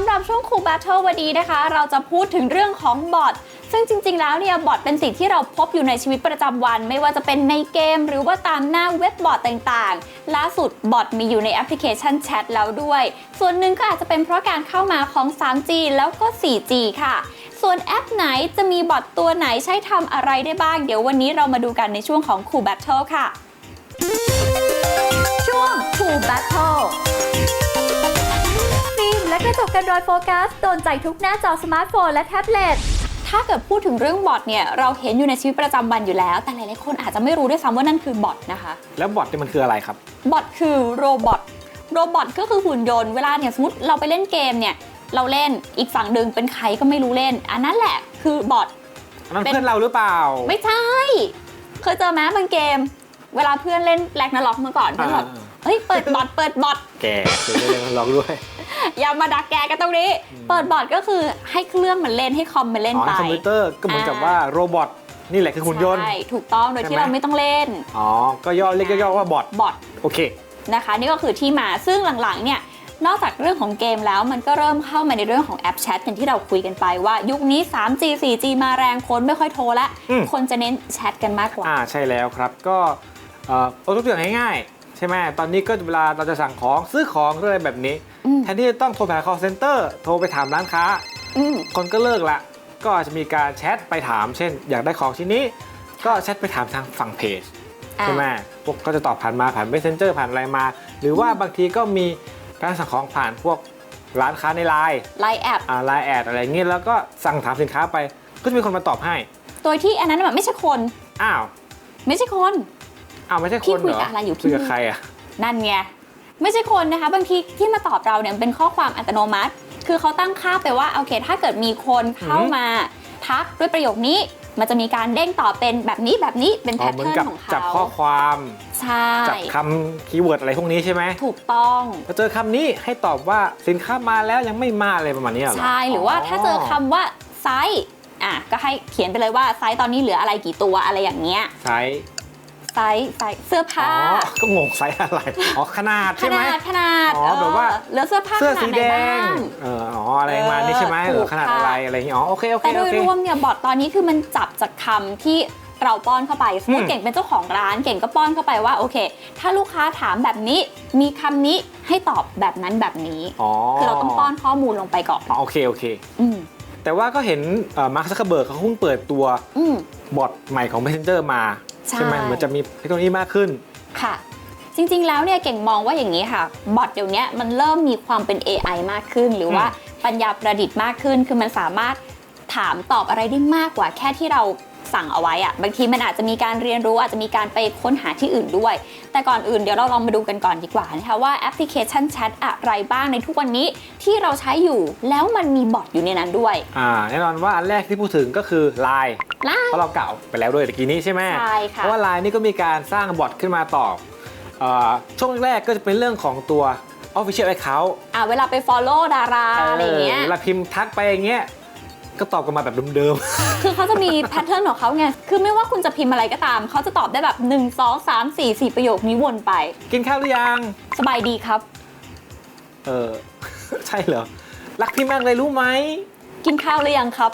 ำหรับช่วงคูล Battle วันนี้นะคะ เราจะพูดถึงเรื่องของบอทซึ่งจริง ๆ แล้วเนี่ยบอทเป็นสิ่งที่เราพบอยู่ในชีวิตประจำวัน ไม่ว่าจะเป็นในเกม หรือว่าตามหน้าเว็บบอทต่างๆ ล่าสุดบอทมีอยู่ในแอปพลิเคชันแชทแล้วด้วย ส่วนหนึ่งก็อาจจะเป็นเพราะการเข้ามาของ 3G แล้วก็ 4G ค่ะ ส่วนแอปไหนจะมีบอทตัวไหนใช้ทำอะไรได้บ้าง เดี๋ยววันนี้เรามาดูกันในช่วงของคูล Battle ค่ะ ช่วงคูล Battle ฟิล และกระจกกันรอยโฟกัสโดนใจทุกหน้าจอสมาร์ทโฟนและแท็บเล็ตถ้าเกิดพูดถึงเรื่องบอทเนี่ยเราเห็นอยู่ในชีวิตประจำวันอยู่แล้ว แต่หลายๆคนอาจจะไม่รู้ด้วยซ้ำว่านั่นคือบอทนะคะ แล้วบอทเนี่ยมันคืออะไรครับ บอทคือโรบอทโรบอทก็คือหุ่นยนต์เวลาเนี่ยสมมติเราไปเล่นเกมเนี่ยเราเล่นอีกฝั่งหนึ่งเป็นใครก็ไม่รู้เล่น อันนั้นแหละคือบอทอันนั้นเป็นเพื่อนเราหรือเปล่า ไม่ใช่ เคยเจอไหมบางเกม เวลาเพื่อนเล่นแลกนาล็อกเมื่อก่อนเพื่อนแบบอ่าเฮ้ยเปิดบอทเปิดบอทแกเคยเล่นลองด้วย อย่ามาดักแกกันตรงนี้ เปิดบอทก็คือให้เครื่องมันเล่นให้คอมมันเล่นอ๋อไปคอมพิวเตอร์ก็เหมือนกับอ่าว่าโรบอทนี่แหละคือหุ่นยนต์ ใช่ถูกต้องโดยที่ใช่ไหมเราไม่ต้องเล่น อ๋อ ก็ย่อเรียกย่อๆว่าบอทบอทโอเคนะคะ นี่ก็คือที่มาซึ่งหลังๆเนี่ยนอกจากเรื่องของเกมแล้วมันก็เริ่มเข้ามาในเรื่องของแอปแชทอย่างที่เราคุยกันไปว่า ยุคนี้ 3G 4G มาแรงคนไม่ค่อยโทรละอืมคนจะเน้นแชทกันมากกว่า อ่าใช่แล้วครับก็เอ่อเอาตัวอย่างง่ายๆใช่ไหมตอนนี้ก็เวลาเราจะสั่งของซื้อของหรืออะไรแบบนี้อืมแทนที่จะต้องโทรไปหา call center โทรไปถามร้านค้าอืมคนก็เลิกละ ก็อาจจะมีการแชทไปถาม เช่น อยากได้ของชิ้นนี้ ก็แชทไปถามทางฝั่งเพจอ่าใช่ไหมพวกก็จะตอบผ่านมาผ่าน messenger ผ่านอะไรมา หรือว่าบางทีก็มีการสั่งของผ่านพวกร้านค้าในไลน์ไลน์แอปอ่าไลน์แอดอะไรเงี้ยแล้วก็สั่งถามสินค้าไปก็จะมีคนมาตอบให้ โดยที่อันนั้นแบบไม่ใช่คน อ้าว ไม่ใช่คน อ้าวไม่ใช่พี่คนคุยเหรอกับอะไรอยู่พี่ คุยกับใครอะ นั่นไงไม่ใช่คนนะคะ บางทีที่มาตอบเราเนี่ยมันเป็นข้อความอัตโนมัติ คือเขาตั้งค่าไปว่าโอเค ถ้าเกิดมีคนเข้าอือหือมาทักด้วยประโยคนี้ มันจะมีการเด้งตอบเป็นแบบนี้แบบนี้เป็นอ๋แพอทเหมือเทินร์นกับของจับเขาข้อความ ใช่จับคำคีย์เวิร์ดอะไรพวกนี้ใช่ไหมถูกต้อง พอเจอคำนี้ให้ตอบว่าสินค้ามาแล้วยังไม่มาอะไรประมาณนี้เหรอใช่ หรือว่าถ้าเจอคำว่าไซส์อะก็ให้เขียนไปเลยว่าไซส์ตอนนี้เหลืออะไรกี่ตัวอะไรอย่างเงี้ยไซส์ ไซส์ไซส์เสื้ออ๋ผ้าอก็งงไซส์อะไร อ๋อ ขนาดขใช่ไหม นาดขนาดอ๋อแบบว่า เออเหลือเสื้อผ้าเสื้อขนาสีดไหนแดบ้าง งเอออ๋อ อะไรประมาณนี้ใช่ไหมเออเหรือขนาดถูกอะไร ค่ะ อะไรอย่างงี้ อ๋อ โอเค โอเค แต่โดโอยเค รวมเนี่ยบอทตอนนี้คือมันจับจากคำที่เราป้อนเข้าไปสมมติอืมเก่งเป็นเจ้าของร้านเก่งก็ป้อนเข้าไปว่าโอเค ถ้าลูกค้าถามแบบนี้ มีคำนี้ให้ตอบแบบนั้นแบบนี้อ๋อคือเราต้องป้อนข้อมูลลงไปก่อนอ๋อ โอเค โอเค อืมแต่ว่าก็เห็นมาร์คซักเคเบิร์กเขาเพิ่งเปิดตัวอืมบอทใหม่ของ Messenger มา ใช่ไหมเหมือนจะมีเทคโนโลยีมากขึ้น ค่ะ จริงๆ แล้วเนี่ยเก่งมองว่าอย่างนี้ค่ะ บอทเดี๋ยวนี้มันเริ่มมีความเป็น AI มากขึ้น หรือว่าปัญญาประดิษฐ์มากขึ้น คือมันสามารถถามตอบอะไรได้มากกว่าแค่ที่เรา สั่งเอาไว้อะบางทีมันอาจจะมีการเรียนรู้อาจจะมีการไปค้นหาที่อื่นด้วย แต่ก่อนอื่นเดี๋ยวเราลองมาดูกันก่อนดีกว่านะคะว่าแอปพลิเคชันแชทอะไรบ้างในทุกวันนี้ที่เราใช้อยู่แล้วมันมีบอทอยู่ในนั้นด้วยอ่าแน่นอนว่าอันแรกที่พูดถึงก็คือ Line Line เพราะเรากล่าวไปแล้วด้วยตะกี้นี้ใช่ไหมใช่เพค่ะราะว่า Line นี่ก็มีการสร้างบอทขึ้นมาตอบเอ่อช่วงแรกก็จะเป็นเรื่องของตัว Official Account อ่าเวลาไป follow ดาราอะไรอย่างเงี้ยเวลาพิมพ์ทักไปอย่างเงี้ย ก็ตอบกันมาแบบเดิมคือเขาจะมีแพทเทิร์นของเขาไง คือไม่ว่าคุณจะพิมพ์อะไรก็ตาม เขาจะตอบได้แบบ 1 2 3 4 4 ประโยคนี้วนไป ๆ กินข้าวหรือยัง สบายดีครับ เออ ใช่เหรอ รักพี่มากเลยรู้ไหม กินข้าวหรือยังครับ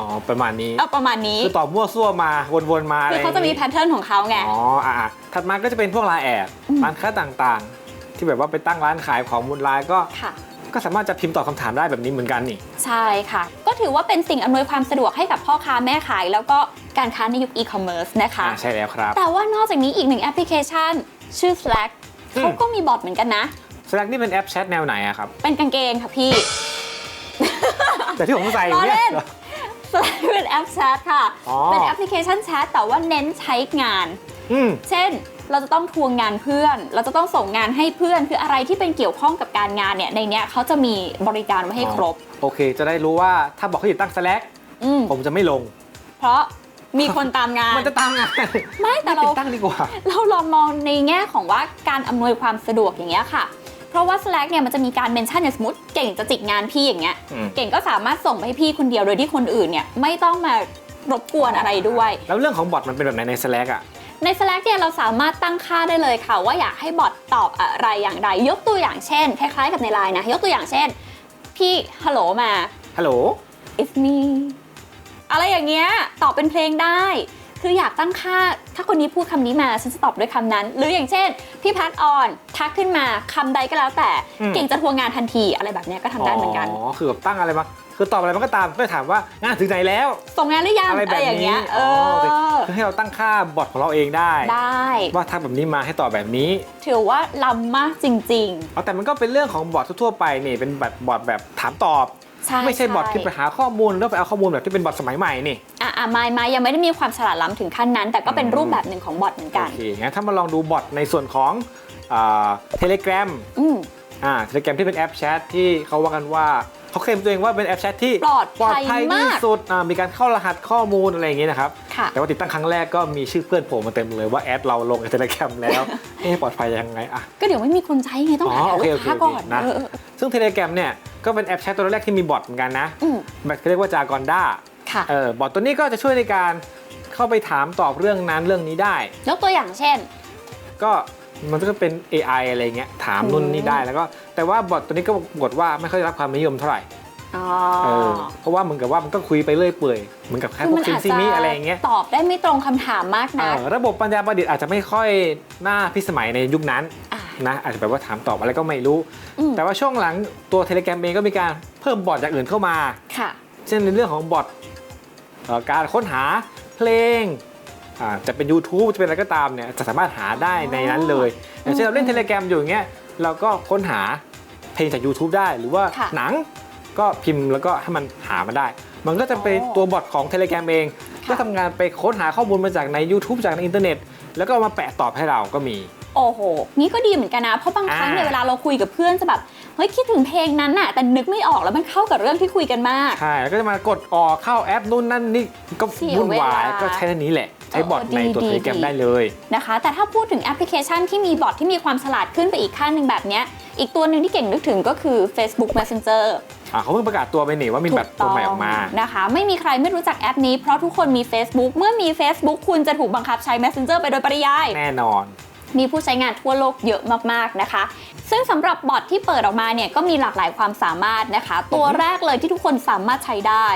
อ๋อ ประมาณนี้ เอาประมาณนี้ คือตอบมั่วซั่วมา วนๆ มาอะไรคือเขาจะมีอย่งแพงี้ทเทิร์นของเขาไง อ๋อ อะๆถัดมาก็จะเป็นพวกไลน์แอดอืม ร้านค้าต่างๆ ที่แบบว่าไปตั้งร้านขายของบนไลน์ก็ ค่ะ ก็สามารถจะพิมพ์ตอบคำถามได้แบบนี้เหมือนกันนี่ ใช่ค่ะ ก็ถือว่าเป็นสิ่งอำนวยความสะดวกให้กับพ่อค้าแม่ขาย แล้วก็การค้าในยุคอีคอมเมิร์ซนะคะ อ่าใช่แล้วครับแต่ว่านอกจากนี้อีกหนึ่งแอปพลิเคชัน ชื่อ Slack อืมเขาก็มีบอทเหมือนกันนะ Slack นี่เป็นแอปแชทแนวไหนอะครับ เป็นกางเกงค่ะพี่ แต่ที่ผมใส่อยู่ล้อเนี่เล่ยน Slack เป็นแอปแชทค่ะ อ๋อ เป็นแอปพลิเคชันแชทแต่ว่าเน้นใช้งาน อืม เช่น เราจะต้องทวงงานเพื่อน เราจะต้องส่งงานให้เพื่อน คืออะไรที่เป็นเกี่ยวข้องกับการงานเนี่ยในเนี้ยเขาจะมีบริการไว้ให้ครบ โอเค จะได้รู้ว่าถ้าบอกให้ติดตั้ง Slack อืมผมจะไม่ลง เพราะมีคนตามงาน มันจะตามงานไม่แต่เราติดตั้งดีกว่า เราลองมองในแง่ของว่าการอำนวยความสะดวกอย่างเงี้ยค่ะ เพราะว่า Slack เนี่ยมันจะมีการเมนชั่นอย่างสมมติเก่งจะจิกงานพี่อย่างเงี้ย อืม เก่งก็สามารถส่งไปให้พี่คนเดียวโดยที่คนอื่นเนี่ยไม่ต้องมารบกวนอะไรด้วย แล้วเรื่องของบอทมันเป็นแบบไหนใน Slack อะ ใน Slack เนี่ยเราสามารถตั้งค่าได้เลยค่ะ ว่าอยากให้บอทตอบอะไรอย่างไรยกตัวอย่างเช่น คล้ายๆกับใน Line นะ ยกตัวอย่างเช่น พี่ฮัลโหลมาฮัลโหล it's me อะไรอย่างเงี้ยตอบเป็นเพลงได้ คืออยากตั้งค่า ถ้าคนนี้พูดคำนี้มาฉันจะตอบด้วยคำนั้น หรืออย่างเช่น พี่พัดออนทักขึ้นมาคำใดก็แล้วแต่อืมเก่งจะทวงงานทันทีอะไรแบบเนี้ยก็ทำได้เหมือนกัน อ๋อ คือแบบตั้งอะไรมาคือตอบอะไรมันก็ตามไม่ถามว่างานถึงไหนแล้ว ส่งงานหรือยังอะไรแบบอย่างนี้เงี้ยเอโอเคอคือให้เราตั้งค่าบอทของเราเองได้ ได้ ว่าทักแบบนี้มาให้ตอบแบบนี้ ถือว่าล้ำมากจริงเอาแต่มันก็เป็นเรื่องของบอททั่วๆไปนี่เป็นแบบบอทแบบถามตอบๆใช่ ไม่ใช่บอทที่ไปหาข้อมูลแล้วไปเอาข้อมูลแบบที่เป็นบอทสมัยใหม่นี่อะอะไม่ไม่ยังไม่ได้มีความฉลาดล้ำถึงขั้นนั้น แต่ก็เป็นอืมรูปแบบหนึ่งของบอทเหมือนโอกันเคงั้นถ้ามาลองดูบอทในส่วนของเทเล g r a m อืมอ่าเทเล g r a m ที่เป็นแอปแชทที่เขาว่ากันว่า เขาเคลมตัวเองว่าเป็นแอปแชทที่ปลอดภัยที่มากสุดอ่ามีการเข้ารหัสข้อมูลอะไรอย่างงี้นะครับค่ะแต่ว่าติดตั้งครั้งแรกก็มีชื่อเพื่อนโผล่มาเต็มเลยว่าแอดเราลงในเทเล g r a m แล้วเอ๊ะปลอดภัยยังไงอะก็เดี๋ยวไม่มีคนใช้ไงต้องหาอ๋อโอเคลูกค้าโอเคก่อนนะเออเออซึ่งเทเล g r a m เนี่ยก็เป็นแอปแชทตัวแรกที่มีบอทเหมือนกันนะอืมแบบเขาเรียกว่าจากอนด้าค่ะเออบอทตัวนี้ก็จะช่วยในการเข้าไปถามตอบเรื่องนั้นเรื่องนี้ได้ยกตัวอย่างเช่น ก็ มันก็เป็น AI อะไรเงี้ยถามนู่นนี่ได้แล้วก็แต่ว่าบอทตัวนี้ก็ปรากฏว่าไม่ค่อยได้รับความนิยมเท่าไหร่อ๋อเออเพราะว่าเหมือนกับว่ามันก็คุยไปเรื่อยเปื่อยเหมือนกับแค่คือพวมักนซิมอาจซีจะมิอะไรอย่างเงี้ยตอบได้ไม่ตรงคำถามมากเอนะอระบบปัญญาประดิษฐ์อาจจะไม่ค่อยน่าพิสมัยในยุคนั้นอะนะอาจจะแบบว่าถามตอบอะไรก็ไม่รู้อืมแต่ว่าช่วงหลังตัวเทเล g r a m เองก็มีการเพิ่มบอทอย่างอื่นเข้ามาค่ะ เช่นในเรื่องของบอทเอ่อการค้นหาเพลงอ่า จะเป็น YouTube จะเป็นอะไรก็ตามเนี่ยจะสามารถหาได้ในนั้นเลยอย่างเช่นเราเล่นเทเล g r a m อยู่อย่างเงี้ยเราก็ค้นหาเพลงจาก YouTube ได้หรือว่าค่ะหนังก็พิมพ์แล้วก็ให้มันหามาได้ มันก็จะเป็นตัวบอทของ Telegram เอง ก็ทำงานไปค้นหาข้อมูลมาจากใน YouTube จากในอินเทอร์เน็ต แล้วก็เอามาแปะตอบให้เราก็มี โอ้โห นี่ก็ดีเหมือนกันนะ เพราะบางครั้งเนี่ยอ่า เวลาเราคุยกับเพื่อนจะแบบ เฮ้ยคิดถึงเพลงนั้นน่ะ แต่นึกไม่ออกแล้วมันเข้ากับเรื่องที่คุยกันมาก ใช่แล้วก็จะมากดออกเข้าแอปนู่นนั่นนี่ก็เสียวุ่นวายเวลา ก็ใช้อันนี้แหละใช้บอทเออดีในตัวดี Telegram ดีได้เลยนะคะ แต่ถ้าพูดถึงแอปพลิเคชันที่มีบอทที่มีความฉลาดขึ้นไปอีกขั้นหนึ่งแบบเนี้ยอีกตัวหนึ่งที่เก่งนึกถึงก็คือ Facebook Messenger อ่าเขาเพิ่งประกาศตัวไปนี่ว่ามีแบบตัวใหม่ออกมานะคะ ไม่มีใครไม่รู้จักแอปนี้เพราะทุกคนมี Facebook เมื่อมี Facebook คุณจะถูกบังคับใช้ Messenger ไปโดยปริยายแน่นอน มีผู้ใช้งานทั่วโลกเยอะมากๆนะคะ ซึ่งสำหรับบอทที่เปิดออกมาเนี่ยก็มีหลากหลายความสามารถนะคะ ตัวแรกเลยที่ทุกคนสามารถใช้ได้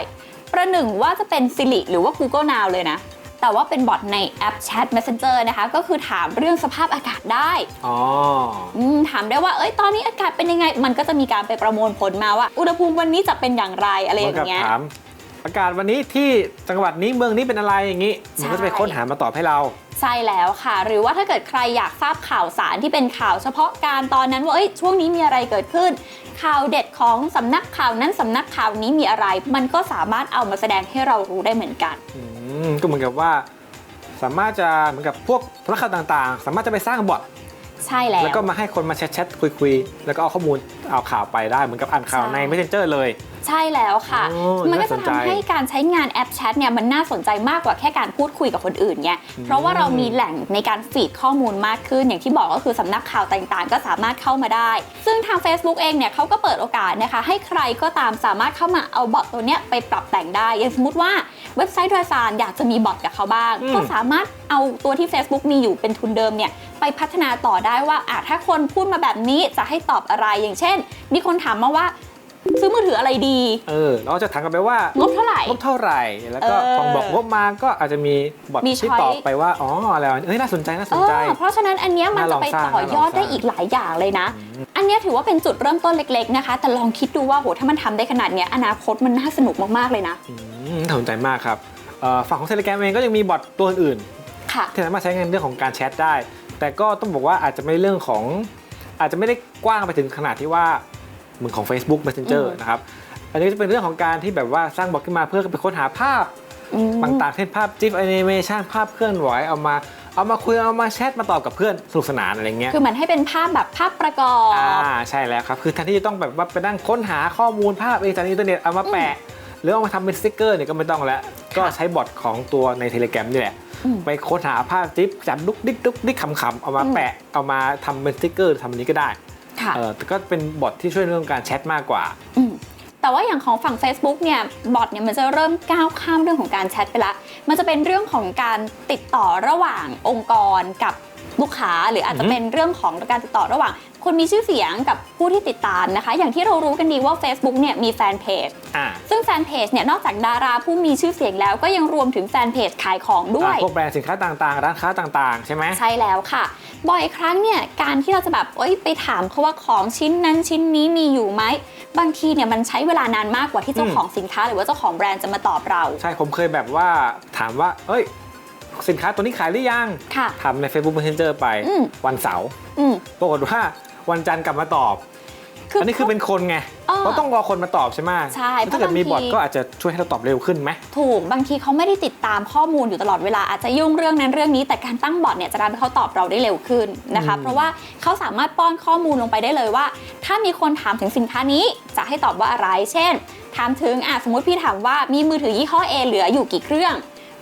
ประหนึ่งว่าจะเป็น Siri หรือว่า Google Now เลยนะ แต่ว่าเป็นบอทในแอป Chat Messenger นะคะ ก็คือถามเรื่องสภาพอากาศได้อ๋ออืมถามได้ว่าเอ้ยตอนนี้อากาศเป็นยังไง มันก็จะมีการไปประมวลผลมาว่า อุณหภูมิวันนี้จะเป็นอย่างไรอะไรอเหมือนกับย่างเงี้ยถามอากาศวันนี้ที่จังหวัดนี้เมืองนี้เป็นอะไรอย่างนี้มันก็จะไปค้นหามาตอบให้เราใช่แล้วค่ะ หรือว่าถ้าเกิดใครอยากทราบข่าวสารที่เป็นข่าวเฉพาะการตอนนั้นว่าเอ้ยช่วงนี้มีอะไรเกิดขึ้น ข่าวเด็ดของสำนักข่าวนั้นสำนักข่าวนี้มีอะไร มันก็สามารถเอามาแสดงให้เรารู้ได้เหมือนกันอื มก็เหมือนกับว่า สามารถจะเหมือนกับพวกธุรกรรมต่างๆ สามารถจะไปสร้างบอทใช่แล้ว แล้วก็มาให้คนมาแชทๆคุยๆ แล้วก็เอาข้อมูลเอาข่าวไปได้เหมือนกับอ่านข่าวใช่ใน Messenger เลย ใช่แล้วค่ะโอ้มันก็น่าสจะนใจทำให้การใช้งานแอปแชทเนี่ยมันน่าสนใจมากกว่าแค่การพูดคุยกับคนอื่นไงเพราะว่าเรามีแหล่งในการฟีดข้อมูลมากขึ้น อย่างที่บอกก็คือสำนักข่าวต่างๆ ก็สามารถเข้ามาได้ ซึ่งทาง Facebook เองเนี่ยเขาก็เปิดโอกาสนะคะให้ใครก็ตามสามารถเข้ามาเอาบอทตัวเนี้ยไปปรับแต่งได้อย่างสมมติว่า เว็บไซต์โดยสารอยากจะมีบอทกับเขาบ้างอืมก็สามารถเอาตัวที่ Facebook มีอยู่เป็นทุนเดิมเนี่ยไปพัฒนาต่อได้ว่าอะถ้าคนพูดมาแบบนี้จะให้ตอบอะไรอย่างเช่น มีคนถามมาว่า ซื้อมือถืออะไรดี เออเราจะถามกันไปว่างบเท่าไหร่ งบเท่าไหร่ แล้วก็เออพอบอกงบมาก็อาจจะมีบอทมีที่ช้อยตอบไปว่า อ๋อ อะไรวะเอ้ยน่าสนใจน่าสนใจเออเพราะฉะนั้นอันเนี้ยมันน่าลจะองไปสร้างต่อยอดน่าลองสร้าง ได้อีกหลายอย่างเลยนะ อันเนี้ยถือว่าเป็นจุดเริ่มต้นเล็กๆนะคะ แต่ลองคิดดูว่าโหถ้ามันทำได้ขนาดเนี้ยอนาคตมันน่าสนุกมากๆเลยนะอืมน่าสนใจมากครับเอ่อฝั่งของ Telegram เองก็ยังมีบอทตัวอื่นค่ะที่สามารถใช้งานเรื่องของการแชทได้ แต่ก็ต้องบอกว่าอาจจะไม่เรื่องของ อาจจะไม่ได้กว้างไปถึงขนาดที่ว่า เหมือนของ Facebook Messenger อืมนะครับ อันนี้ก็จะเป็นเรื่องของการที่แบบว่าสร้างบอทขึ้นมาเพื่อไปค้นหาภาพอืมต่างๆเช่นภาพจิฟแอนิเมชันภาพเคลื่อนไหวเอามาเอามาคุยเอามาแชทมาตอบกับเพื่อนสนุกสนานอะไรเงี้ย คือเหมือนให้เป็นภาพแบบภาพประกอบ อ่าใช่แล้วครับ คือแทนที่จะต้องแบบว่าไปนั่งค้นหาข้อมูลภาพเองจากอินเทอร์เน็ตเอามาแปะ หรือเอามาทำเป็นสติ๊กเกอร์เนี่ยก็ไม่ต้องแล้ว ก็ใช้บอทของตัวใน Telegram นี่แหละอืมไปค้นหาภาพจิ๊บจับดุกดิกดุกดิกขำๆเอามาอืมแปะเอามาทำเป็นสติ๊กเกอร์ทำอันนี้ก็ได้ค่ะ เออแต่ก็เป็นบอทที่ช่วยเรื่องการแชทมากกว่าอืมแต่ว่าอย่างของฝั่ง Facebook เนี่ยบอทเนี่ยมันจะเริ่มก้าวข้ามเรื่องของการแชทไปละ มันจะเป็นเรื่องของการติดต่อระหว่างองค์กรกับลูกค้าหรืออาจจะอือฮึเป็นเรื่องของการติดต่อระหว่าง คนมีชื่อเสียงกับผู้ที่ติดตามนะคะ อย่างที่เรารู้กันดีว่า Facebook เนี่ยมีแฟนเพจอ่าซึ่งแฟนเพจเนี่ยนอกจากดาราผู้มีชื่อเสียงแล้วก็ยังรวมถึงแฟนเพจขายของด้วยพวกแบรนด์สินค้าต่างๆ ร้านค้าต่างๆ ใช่ไหม ใช่แล้วค่ะ บ่อยครั้งเนี่ยการที่เราจะแบบเอ้ยไปถามเขาว่าของชิ้นนั้นชิ้นนี้มีอยู่ไหม บางทีเนี่ยมันใช้เวลานานมากกว่าที่เจ้าอืม ของสินค้า หรือว่าเจ้าของแบรนด์จะมาตอบเราใช่ผมเคยแบบว่าถามว่า เอ้ย สินค้าตัวนี้ขายหรือยังค่ะ ทำใน Facebook Messenger ไปอืม วันเสาร์อืมปรากฏว่า วันจันทร์กลับมาตอบ อันนี้คือเป็นคนไงเออเพราะต้องรอคนมาตอบใช่ไหมใช่ถ้าเกิดมีเพราะบางทีบอทก็อาจจะช่วยให้เราตอบเร็วขึ้นไหมถูกบางทีเขาไม่ได้ติดตามข้อมูลอยู่ตลอดเวลาอาจจะยุ่งเรื่องนั้นเรื่องนี้ แต่การตั้งบอทเนี่ยจะทำให้เขาตอบเราได้เร็วขึ้นนะคะอืมเพราะว่าเขาสามารถป้อนข้อมูลลงไปได้เลยว่า ถ้ามีคนถามถึงสินค้านี้จะให้ตอบว่าอะไร เช่น ถามถึงอะสมมติพี่ถามว่ามีมือถือยี่ห้อ A เหลืออยู่กี่เครื่อง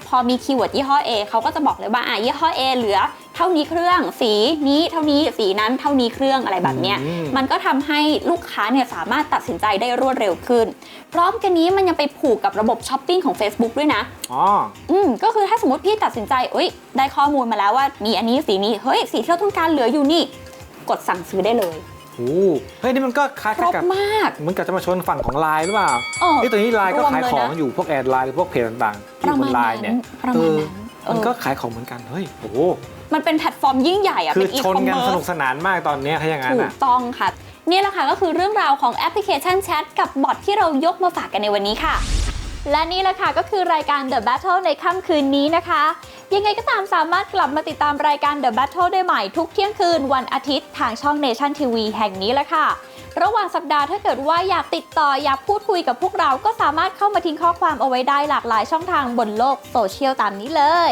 พอมีคีย์เวิร์ดยี่ห้อ A เขาก็จะบอกเลยว่าอะยี่ห้อ A เหลือ เท่านี้เครื่อง สีนี้เท่านี้สีนั้นเท่านี้เครื่องอะไรแบบเนี้ยอืมมันก็ทำให้ลูกค้าเนี่ยสามารถตัดสินใจได้รวดเร็วขึ้น พร้อมกันนี้มันยังไปผูกกับระบบช้อปปิ้งของ Facebook ด้วยนะอ๋ออืมก็คือถ้าสมมติพี่ตัดสินใจเอ้ยได้ข้อมูลมาแล้วว่ามีอันนี้สีนี้เฮ้ยสีที่เราต้องการเหลืออยู่นี่ กดสั่งซื้อได้เลยโอ้เฮ้ยนี่มันก็คล้ายครบๆกับมากเหมันกับจะมาชนฝั่งของไลน์หรือเปล่าเออนี่ตัวนี้ไลน์ก็รวมขายเลยของนะอยู่พวกแอดไลน์หรือพวกเพจต่างๆปที่อยู่ระบมาณนไลนั้นน์เนี่ยประเอมาณอนั้นเอมันอก็ขายของเหมือนกันเฮ้ยโอ้โห มันเป็นแพลตฟอร์มยิ่งใหญ่อะคือเป็นอีชคนอมกันเมิสร์นุกสนานมากตอนเนี้ยถ้าอย่างนั้นถูอะกต้องค่ะ นี่แหละค่ะก็คือเรื่องราวของแอปพลิเคชันแชทกับบอทที่เรายกมาฝากกันในวันนี้ค่ะ และนี่แหละค่ะก็คือรายการ The Battle ในค่ำคืนนี้นะคะ ยังไงก็ตามสามารถกลับมาติดตามรายการ The Battle ได้ใหม่ทุกเที่ยงคืนวันอาทิตย์ทางช่อง Nation TV แห่งนี้แหละค่ะ ระหว่างสัปดาห์ถ้าเกิดว่าอยากติดต่ออยากพูดคุยกับพวกเราก็สามารถเข้ามาทิ้งข้อความเอาไว้ได้หลากหลายช่องทางบนโลกโซเชียลตามนี้เลย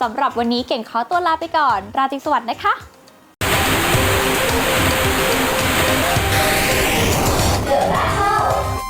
สำหรับวันนี้เก่งขอตัวลาไปก่อน ราตรีสวัสดิ์นะคะ